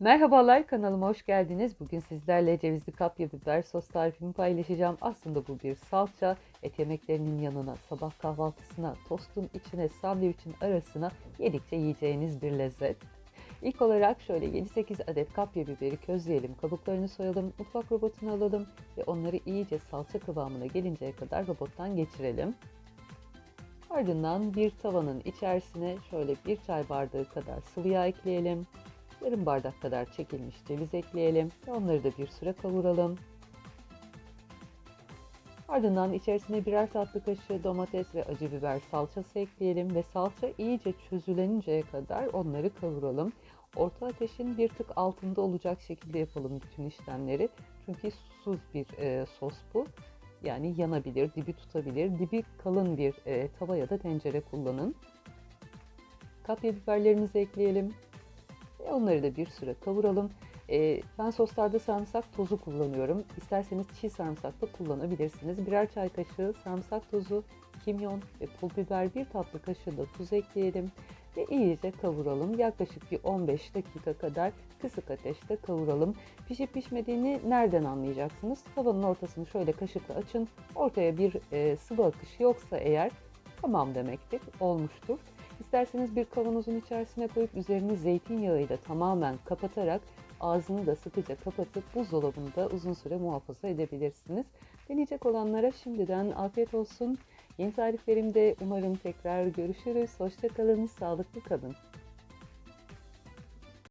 Merhabalar kanalıma hoş geldiniz. Bugün sizlerle cevizli kapya biber sos tarifimi paylaşacağım. Aslında bu bir salça. Et yemeklerinin yanına, sabah kahvaltısına, tostun içine, sandviçin arasına yedikçe yiyeceğiniz bir lezzet. İlk olarak şöyle 7-8 adet kapya biberi közleyelim, kabuklarını soyalım, mutfak robotuna alalım ve onları iyice salça kıvamına gelinceye kadar robottan geçirelim. Ardından bir tavanın içerisine şöyle bir çay bardağı kadar sıvı yağ ekleyelim. Yarım bardak kadar çekilmiş ceviz ekleyelim ve onları da bir süre kavuralım. Ardından içerisine birer tatlı kaşığı domates ve acı biber salçası ekleyelim ve salça iyice çözüleninceye kadar onları kavuralım. Orta ateşin bir tık altında olacak şekilde yapalım bütün işlemleri. Çünkü susuz bir e, sos bu. Yani yanabilir, dibi tutabilir. Dibi kalın bir e, tava ya da tencere kullanın. Kapya biberlerimizi ekleyelim. Onları da bir süre kavuralım. Ee, ben soslarda sarımsak tozu kullanıyorum. İsterseniz çiğ sarımsak da kullanabilirsiniz. Birer çay kaşığı sarımsak tozu, kimyon ve pul biber bir tatlı kaşığı da tuz ekleyelim. Ve iyice kavuralım. Yaklaşık bir 15 dakika kadar kısık ateşte kavuralım. Pişip pişmediğini nereden anlayacaksınız? Tavanın ortasını şöyle kaşıkla açın. Ortaya bir e, sıvı akışı yoksa eğer tamam demektir, olmuştur. İsterseniz bir kavanozun içerisine koyup üzerini zeytinyağıyla tamamen kapatarak ağzını da sıkıca kapatıp buzdolabında uzun süre muhafaza edebilirsiniz. Deneyecek olanlara şimdiden afiyet olsun. Yeni tariflerimde umarım tekrar görüşürüz. Hoşçakalın, sağlıklı kalın.